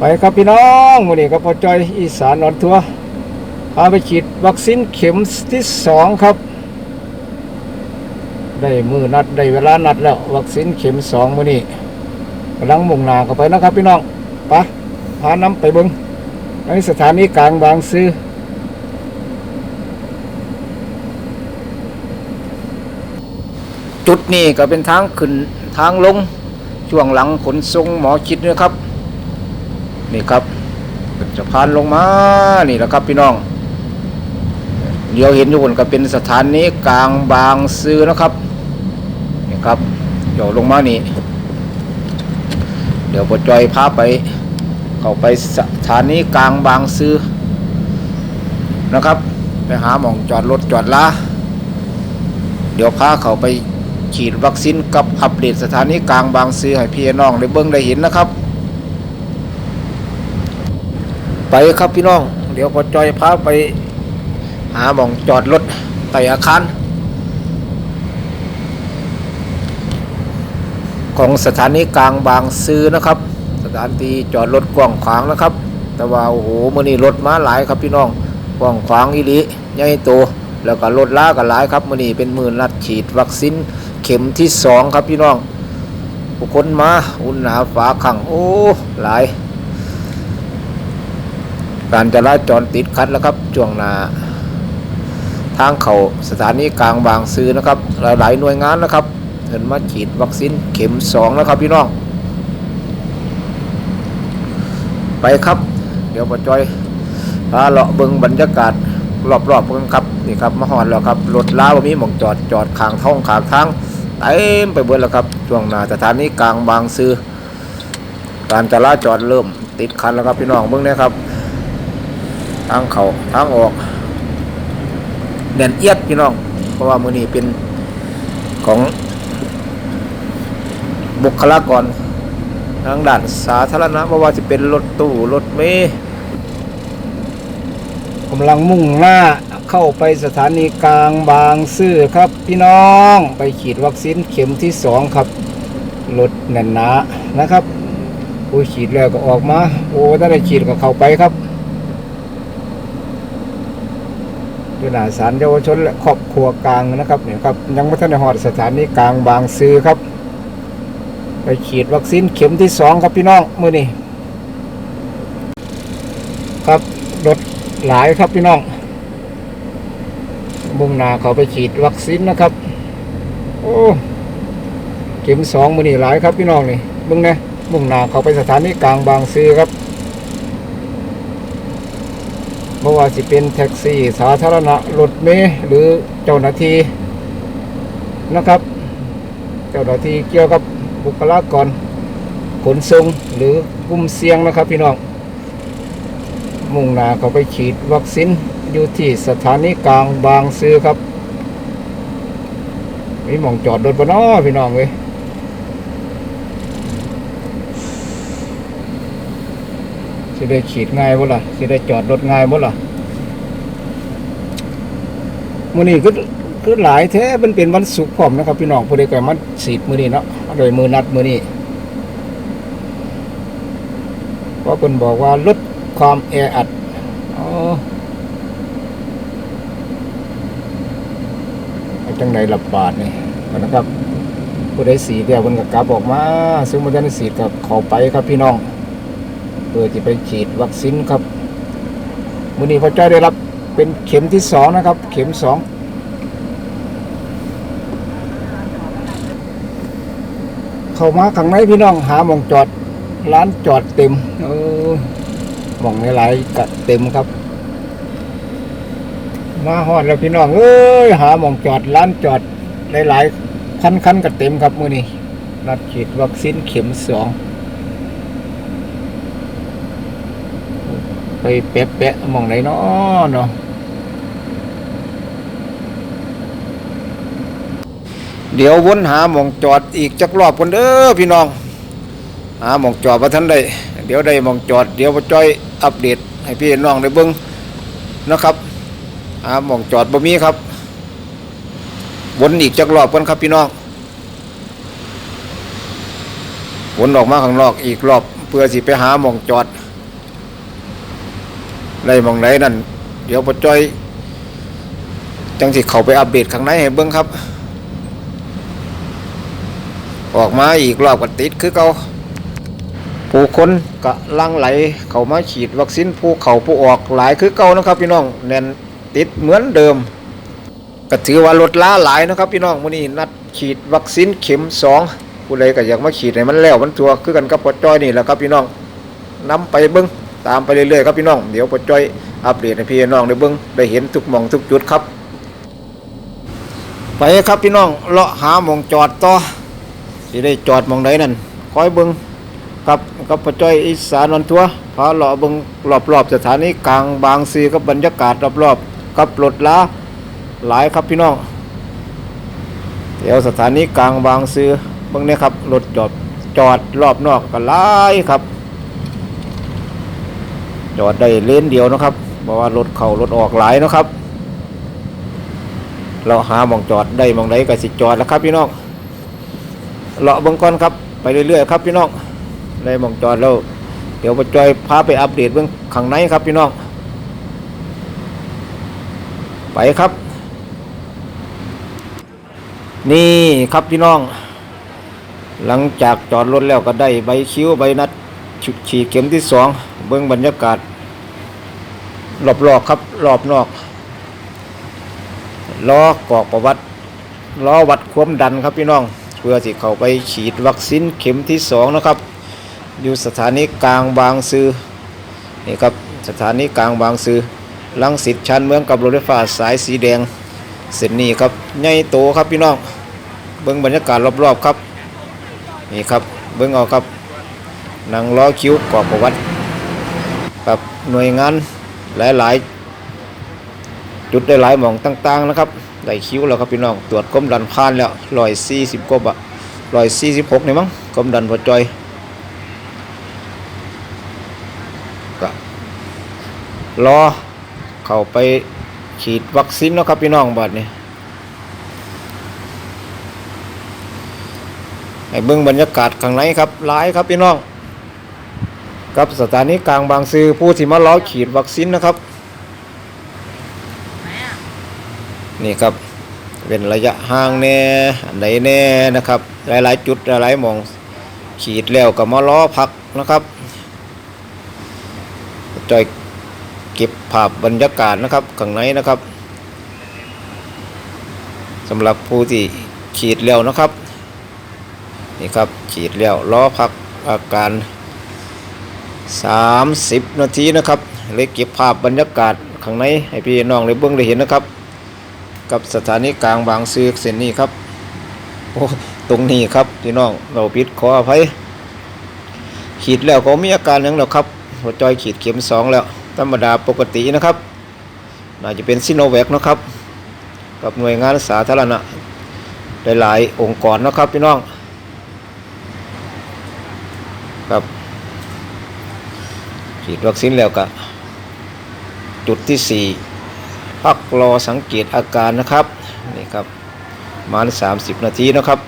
ไปครับพี่น้องวันนี้ก็พอจอยอีสานนอนทัวร์พาไปฉีดวัคซีนเข็มที่สองครับ ได้มือนัดได้เวลานัดแล้ว วัคซีนเข็มสองมื้อนี้กำลังมุ่งหน้าเข้าไปนะครับพี่น้องปะพาน้ำไปเบิงในสถานีกลางบางซื่อจุดนี้ก็เป็นทางขึ้นทางลงช่วงหลังขนส่งหมอชิดนะครับ นี่ครับเป็นสะพานลงมานี่แหละครับพี่น้องเดี๋ยวเห็นอยู่บนก็เป็นสถานีกลางบางซื่อนะครับนี่ครับเดี๋ยวลงมานี่เดี๋ยวปจอยพาไป เข้าไปสถานีกลางบางซื่อนะครับ ไปหาหมองจอดรถจอดลาเดี๋ยวพาเขาไปฉีดวัคซีนกับอัปเดตสถานีกลางบางซื่อให้พี่น้องได้เบิ่งได้เห็นนะครับ ไปครับพี่น้อง เดี๋ยวพอจอยพาไป หาหมองจอดรถใต้อาคารของสถานีกลางบางซื่อนะครับ สถานที่จอดรถกว้างขวางนะครับ แต่ว่าโอ้โหมื่อนี้รถมาหลายครับพี่น้องกว้างขวางอีหลีใหญ่โตแล้วก็รถล้าก็หลายครับมื่อนี้เป็นหมือนัดฉีดวัคซีนเข็มที่สองครับพี่น้องผู้คนมาอุ่นหนาฝาขังโอ้หลาย การจราจรติดขัดแล้วครับช่วงนาทางเขาสถานีกลางบางซื่อนะครับ หลายๆหน่วยงานนะครับเห็นมาฉีดวัคซีนเข็มสองแล้วครับพี่น้อง ไปครับ เดี๋ยวปจอยพาเลาะเบิงบรรยากาศรอบๆเพิ่งครับนี่ครับมาหอดแล้วครับรถล้าบ่มีหมองจอดจอดขางท้องขางทางเต็มไปเบิดแล้วครับช่วงหน้าสถานีกลางบางซื่อการจราจรเริ่มติดขัดแล้วครับพี่น้องเบิ่งเนี่ยครับ ทางเขาทางออกแน่นเอียดพี่น้อง เพราะว่ามือนี้เป็นของบุคลากรทางด้านสาธารณะเพราะว่าจะเป็นรถตู้รถเมล์กำลังมุ่งหน้าเข้าไปสถานีกลางบางซื่อครับพี่น้องไปฉีดวัคซีนเข็มที่สองครับรถแน่นหนานะครับผู้ฉีดแล้วก็ออกมา โอ้ถ้าได้ฉีดก็เข้าไปครับ อยู่หน้าศาลเยาวชนและครอบครัวกลางนะครับเนี่ยครับยังไม่ทันได้หอดสถานีกลางบางซื่อครับ ไปฉีดวัคซีนเข็มที่สองครับพี่น้องมื่อนี้ครับรถหลายครับพี่น้องมุ่งหน้าเขาไปฉีดวัคซีนนะครับ โอ้เข็มสองมือนี้หลายครับพี่น้องนี่มึงนะมุ่งหน้าเขาไปสถานีกลางบางซื่อครับ เพราะว่าสิเป็นแท็กซี่ สาธารณะรถเมล์หรือเจ้าหน้าที่นะครับ เจ้าหน้าที่เกี่ยวกับบุคลากรขนส่งหรือกลุ่มเสี่ยงนะครับพี่น้อง มุ่งหน้าเขาไปฉีดวัคซีนอยู่ที่สถานีกลางบางซื่อครับมีหมองจอดรถบนน้อพี่น้องเลย สิได้ฉีดง่ายบ่ล่ะสิได้จอดรถง่ายบ่ล่ะมื้อนี้คือคือหลายแท้มันเป็นวันศุกร์พร้อมนะครับ พี่น้องผู้ใดก็มาฉีดมื้อนี้เนาะโดยมือนัดมื้อนี้เพราะเพิ่นบอกว่าลดความแออัดอ๋อเอาจังไดรับบาดนี่นะครับผู้ใดสีเดียวเพิ่นก็กลับออกมาซึ่งบ่ทันได้ฉีดก็เขาไปครับพี่น้อง เพื่อที่ไปฉีดวัคซีนครับมือนี้พ่อจ้อยได้รับเป็นเข็มที่สองนะครับ เข็มสองเข้ามาข้างในพี่น้องหาหมองจอดร้านจอดเต็มเออหมองในหลายๆก็เต็มครับ มาฮอดแล้วพี่น้องเอ้ยหาหมองจอดร้านจอดหลายๆคันคันๆก็เต็มครับมือนี้นัดฉีดวัคซีนเข็มสอง ไปเป๊ะเป๊ะๆมองไหนเนาะเนาะเดี๋ยววนหาหมองจอดอีกจักรอบคนเด้อพี่น้อง หาหมองจอดมาทันได้เดี๋ยวได้หมองจอดเดี๋ยวพ่อจ้อยอัปเดต ให้พี่น้องได้เบิ่งนะครับหาหมองจอดบ่มีครับ วนอีกจักรอบกันครับพี่น้อง วนออกมาข้างนอกอีกรอบเพื่อสิไปหาหมองจอด ในหมองไหนนั่นเดี๋ยวปจ้อยจังสิเขาไปอัปเดตข้างในให้เบิ่งครับ ออกมาอีกรอบก็ติดคือเกาผู้คนก็ลังไหล เข้ามาฉีดวัคซีนผู้เขาผู้ออกหลายคือเก่านะครับ พี่น้องแน่นติดเหมือนเดิมก็ถือว่าลดล้าหลายนะครับ พี่น้องมื้อนี้นัดฉีดวัคซีนเข็มสองผู้ใดก็อยากมาฉีดให้มันแล้วมันตัวคือกันกับปอจอยนี่แหละครับพี่น้องนำไปเบิ่ง ตามไปเรื่อยๆครับพี่น้องเดี๋ยวปจอยอัปเดตให้พี่น้องได้เบิ่งได้เห็นทุกมองทุกจุดครับ ไปครับพี่น้องเลาะหามองจอดต่อสิได้จอดมองใดนั่นคอยเบิ่งครับกับปจอยอีสานวันทัวพาเลาะเบิ่งรอบๆสถานีกลางบางซีกับบรรยากาศรอบๆกับรถล้าหลายครับพี่น้องเดี๋ยวสถานีกลางบางซื้อเบิ่งเนี่ยครับรถจอดจอดรอบนอกก็หลายครับ จอดได้เลนเดียวนะครับเพราะว่ารถเข้ารถออกหลายนะครับ เราหาหมองจอดได้หมองไหนก็สิจอดแล้วครับพี่น้องเลาะบิ่งก่อนครับไปเรื่อยๆครับพี่น้องได้หมองจอดแล้วเดี๋ยวไปจอยพาไปอัปเดตเบิ่งข้างในครับพี่น้องไปครับ นี่ครับพี่น้อง หลังจากจอดรถแล้วก็ได้ใบคิ้วใบนัดฉุดฉีดเข็มที่สอง เบื้องบรรยากาศรอบๆครับรอบนอกล้อกอกประวัติล้อวัดความดันครับพี่น้อง เพื่อที่เขาไปฉีดวัคซีนเข็มที่สองนะครับ อยู่สถานีกลางบางซื่อนี่ครับสถานีกลางบางซื่อลังสิตชันเมืองกับรถไฟฟ้าสายสีแดง เส้นนี้ครับใหญ่โตครับพี่น้องเบิ้องบรรยากาศรอบๆครับนี่ครับเบิ้องเอาครับนั่งล้อคิ้วกอบประวัติ กับหน่วยงานหลายๆ จุดได้หลายหมองต่างๆนะครับได้คิ้วแล้วครับพี่น้องตรวจความดันผ่านแล้วร้อยสี่สิบกว่าบะร้อยสี่สิบหกนี่มั้งความดันพอจอยก็รอเข้าไปฉีดวัคซีนเนาะครับพี่น้องบัดนี้ให้เบิ่งบรรยากาศข้างในครับหลายครับพี่น้อง กับสถานีกลางบางซื่อผู้ที่มาล้อฉีดวัคซีนนะครับ นี่ครับเป็นระยะห่างแน่อันใดแน่นะครับ หลายๆ จุดหลายๆหมองฉีดแล้วก็มาล้อพักนะครับจอยเก็บภาพบรรยากาศนะครับข้างในนะครับสำหรับผู้ที่ฉีดแล้วนะครับ นี่ครับฉีดแล้วล้อพักอาการ 30 นาทีนะครับเลยเก็บภาพบรรยากาศข้างในให้พี่น้องได้เบิ่งได้เห็นนะครับ กับสถานีกลางบางซื่อเส้นนี้ครับโอ้ตรงนี้ครับพี่น้องเราปิดขออภัยขีดแล้วก็มีอาการหนึ่งแล้วครับ หัวจอยขีดเข็มสองแล้ว ธรรมดาปกตินะครับ น่าจะเป็นซิโนแวคนะครับ กับหน่วยงานสาธารณะหลายๆองค์กรนะครับพี่น้องครับ ฉีดวัคซีนแล้วก็จุดที่สี่พักรอสังเกตอาการนะครับนี่ครับประมาณ30นาทีนะครับ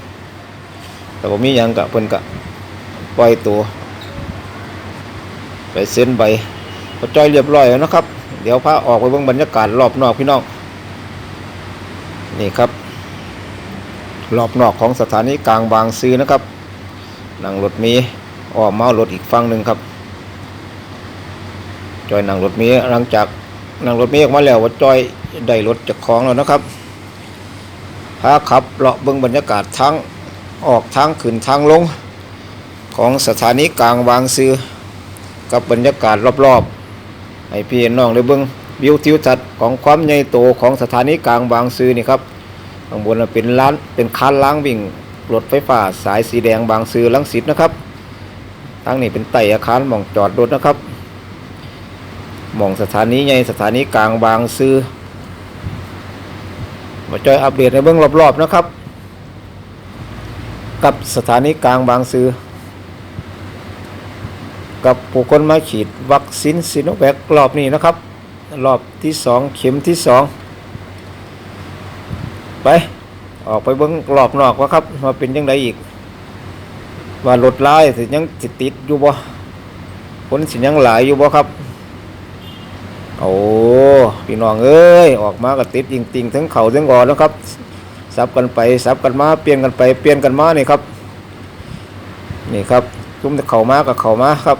แต่ผมมียังกะเพิ่นกะปล่อยตัว ไปเซ็นใบพอจอยเรียบร้อยแล้วนะครับ เดี๋ยวพาออกไปเบิ่งบรรยากาศรอบนอกพี่น้องนี่ครับรอบนอกของสถานีกลางบางซื่อนะครับนั่งรถมีออกมารถอีกฝั่งหนึ่งครับ จอยนั่งรถเมีหลังจากนั่งรถเมล์ออกมาแล้วว่าจอยได้รถจากของแล้วนะครับพาขับเลาะเบิ่งบรรยากาศทางออกทางขึ้นทางลง ของสถานีกลางบางซื่อกับบรรยากาศรอบๆให้พี่น้องได้เบิ่งวิวทิวทัศน์ของความใหญ่โตของสถานีกลางบางซื่อนี่ครับข้างบนเป็นร้านเป็นคานล้างวิ่งรถไฟฟ้าสายสีแดงบางซื่อลังสิตนะครับทางนี้เป็นไต่อาคารมองจอดรถนะครับ มองสถานีใหญ่สถานีกลางบางซื่อมาจอยอัปเดตในเบื้องรอบๆนะครับ กับสถานีกลางบางซื่อกับผู้คนมาฉีดวัคซีนซิโนแวครอบนี้นะครับ รอบที่สองเข็มที่สองไป ออกไปเบื้องรอบนอกว่าครับว่าเป็นยังไงอีก ว่ารถลายสิยังสิดติดอยู่บ่คนสิยังหลายอยู่บ่ครับ โอ้พี่น้องเอ้ยออกมาก็ติดจริงๆทั้งเข่าทั้งอ่อนแล้วครับซับกันไปซับกันมาเปลี่ยนกันไปเปลี่ยนกันมานี่ครับนี่ครับจุ่มแต่เข่ามากับเข่ามาครับ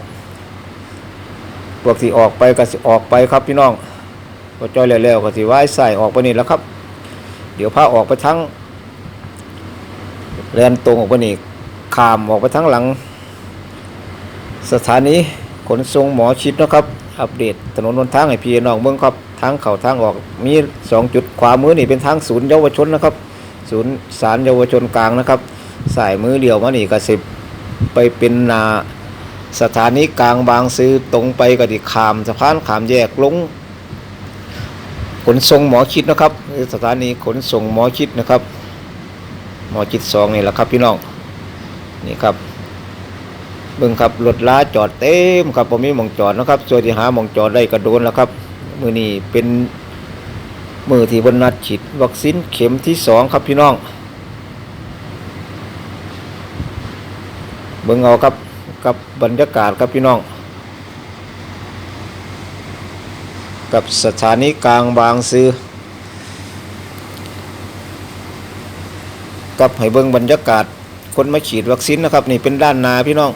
พวกที่ออกไปก็สิออกไปครับพี่น้องพอจอยแล้วๆก็สิว่ายใส่ออกไปนี่แล้วครับ เดี๋ยวพาออกไปทั้งแลนตรงออกไปนี่ขามออกไปทั้งหลัง สถานีขนส่งหมอชิดนะครับ อัปเดตถนนหนทางให้พี่น้องเมืองครับทางเข้าทางออกมีสองจุดขวามือนี่เป็นทางศูนย์เยาวชนนะครับ ศูนย์สารเยาวชนกลางนะครับสายมือเดียวมานี่ก็สิบไปเป็นนาสถานีกลางบางซื้อตรงไปก็ดิขามสะพานขามแยกลงขนส่งหมอชิดนะครับสถานีขนส่งหมอชิดนะครับ หมอชิดสองนี่แหละครับพี่น้องนี่ครับ เบิ่งครับรถล้าจอดเต็มครับผมมีหมองจอดนะครับส่วนที่หาหมองจอดได้ก็โดนแล้วครับ มือนี้เป็นมือที่บนนัดฉีดวัคซีนเข็มที่สองครับพี่น้อง เบิ่งเอาครับกับบรรยากาศครับพี่น้อง กับสถานีกลางบางซื่อกับให้เบิ่งบรรยากาศคนมาฉีดวัคซีนนะครับ นี่เป็นด้านนาพี่น้อง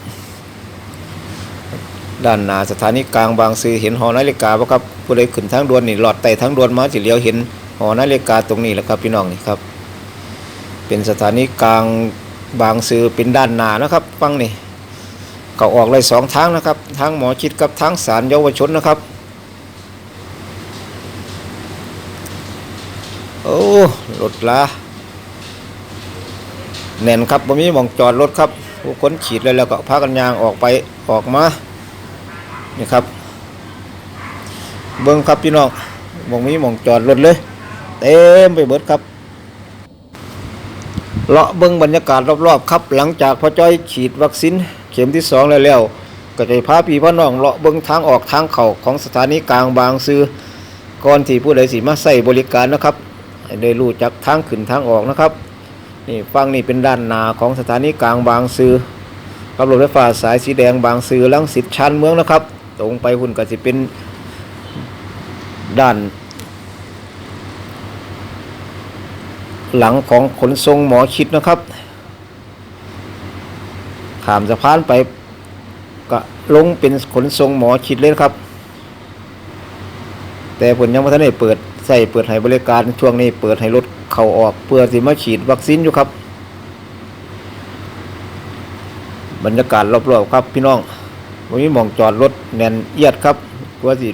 ด้านหน้าสถานีกลางบางซื่อเห็นหอนาฬิกาบ่ครับผู้ใดขึ้นทางด่วนนี่หลอดไต่ทางด่วนมาสิเลี้ยวเห็นหอนาฬิกาตรงนี้แหละครับพี่น้องนี่ครับ เป็นสถานีกลางบางซื่อเป็นด้านหน้านะครับฟังนี่เขาออกเลยสองทางนะครับทางหมอชิดกับทางสารเยาวชนนะครับโอ้รถละแน่นครับบ่มีมองจอดรถครับผู้คนฉีดแล้วแล้วก็พากันยางออกไปออกมา นี่ครับ เบิ้งครับพี่น้องมองมีหมองจอดรถเลย เต็มไปเบิดครับเลาะเบิ้งบรรยากาศรอบๆครับ หลังจากพ่อจ้อยฉีดวัคซีนเข็มที่สองแล้วแล้วก็จะพาพี่พ่อน้องเลาะเบิ้งทางออกทางเข้าของสถานีกลางบางซื่อก่อนที่ผู้ใดสิมาใส่บริการนะครับได้รู้จักทางขึ้นทางออกนะครับนี่ฟังนี่เป็นด้านหนาของสถานีกลางบางซื่อกับรถไฟฟ้าสายสีแดงบางซื่อลังสิตชานเมืองนะครับ ตรงไปหุ่นก็จะเป็นด้าน หลังของขนส่งหมอชิดนะครับขามสะพานไปก็ลงเป็นขนส่งหมอชิดเลยครับ แต่ผลยังไม่ทันได้เปิดใส่เปิดให้บริการช่วงนี้เปิดให้รถเข้าออกเพื่อที่มาฉีดวัคซีนอยู่ครับ บรรยากาศรอบๆครับพี่น้อง วันนี้มองจอดรถแน่นเอียดครับกว่าสิ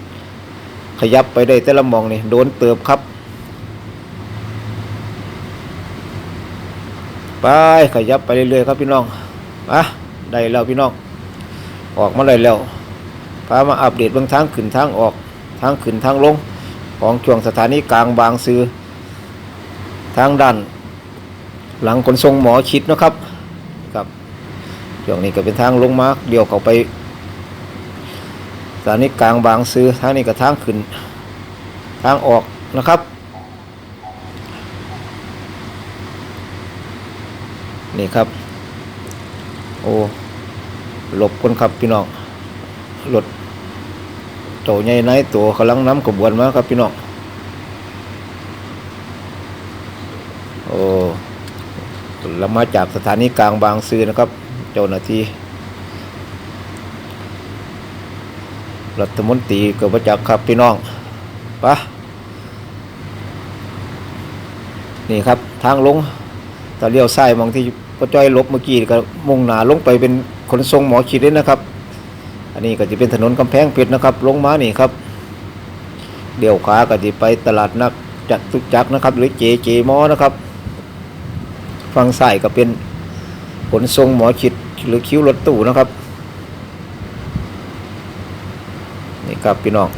ขยับไปได้แต่ละมองนี่โดนเติบครับ ไปขยับไปเรื่อยๆครับพี่น้องอะได้แล้วพี่น้อง ออกมาได้แล้วพามาอัปเดตเบื้องทางขึ้นทางออกทางขึ้นทางลงของช่วงสถานีกลางบางซื่อทางด้าน หลังขนส่งหมอชิดนะครับครับช่วงนี้ก็เป็นทางลงมาเดี่ยวเข้าไปานีกลางบางซื้อทางนี้ก็ทางขึ้น ทางออกนะครับ นี่ครับ โอ้หลบคนขับพี่น้องรถโตใหญ่ไหนตัวกำลังน้ำขบวนมาครับพี่น้องโอ้เรามาจากสถานีกลางบางซื่อนะครับ เจ้าหน้าที่ รัฐมนตรีเกิดมาจากครับพี่น้องปะนี่ครับทางลงถ้าเลี้ยวซ้ายมองที่พ่อจ้อยลบเมื่อกี้ก็มุ่งหนาลงไปเป็นขนส่งหมอขีดเลยนะครับ อันนี้ก็จะเป็นถนนกำแพงเพชรนะครับ ลงมานี่ครับเดี๋ยวขาก็จะไปตลาดนักจัดทุกจักรนะครับ หรือเจเจมอนะครับฝั่งซ้ายก็เป็นขนส่งหมอชิดหรือคิ้วรถตู้นะครับ นี่ ครับพี่น้อง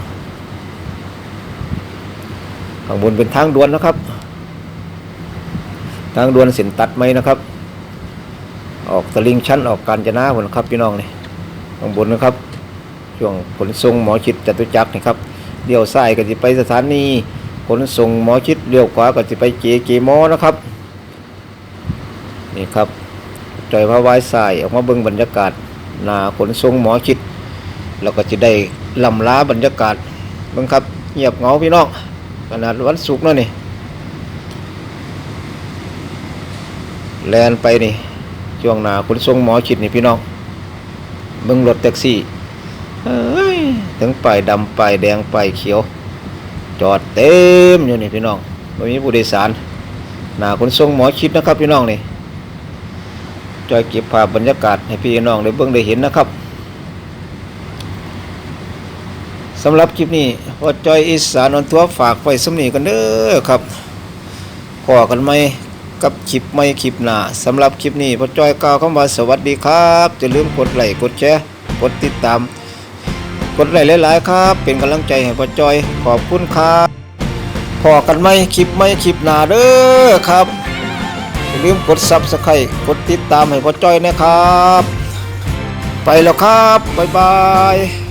ข้างบนเป็นทางด่วนนะครับ ทางด่วนเส้นตัดไหมนะครับ ออกตะลิงชั้นออกการจนาผลครับพี่น้องนี่ข้างบนนะครับ ช่วงขนส่งหมอชิดจตุจักรนี่ครับเลี้ยวซ้ายก็จะไปสถานีขนส่งหมอชิดเลี้ยวขวาก็จะไปเจเจมอนะครับนี่ครับจอยพระวายสายออกมาเบิ่งบรรยากาศนาขนส่งหมอชิด แล้วก็จะได้ ลำล้าบรรยากาศบิ่งครับเงียบเงาพี่น้องขนาดวันศุกร์นาะนี่แลนไปนี่ช่วงหนาขนส่งหมอชิดนี่พี่น้องเบิ่งรถแท็กซี่เอ้ยทั้งป้ายดำไปแดงไปเขียว จอดเต็มอยู่นี่พี่น้องไม่มีผู้โดยสารหนาขนส่งหมอชิดนะครับพี่น้องนี่จอยเก็บภาพบรรยากาศให้พี่น้องได้เบิ่งได้เห็นนะครับ สำหรับคลิปนี้พอจอยอีสานอนทัวฝากไว้สำนีกันเด้อครับพอกันไหมกับคลิปไม่คลิปหนาสำหรับคลิปนี้พอจอยกล่าวคำว่าสวัสดีครับอย่าลืมกดไลค์กดแชร์กดติดตาม กดไลค์หลายๆครับ เป็นกำลังใจให้พอจอยขอบคุณครับพอกันไหมคลิปไม่คลิปหนาเด้อครับอย่าลืมกดซับสไครต์กดติดตามให้พอจอยนะครับ ไปแล้วครับบ๊ายบาย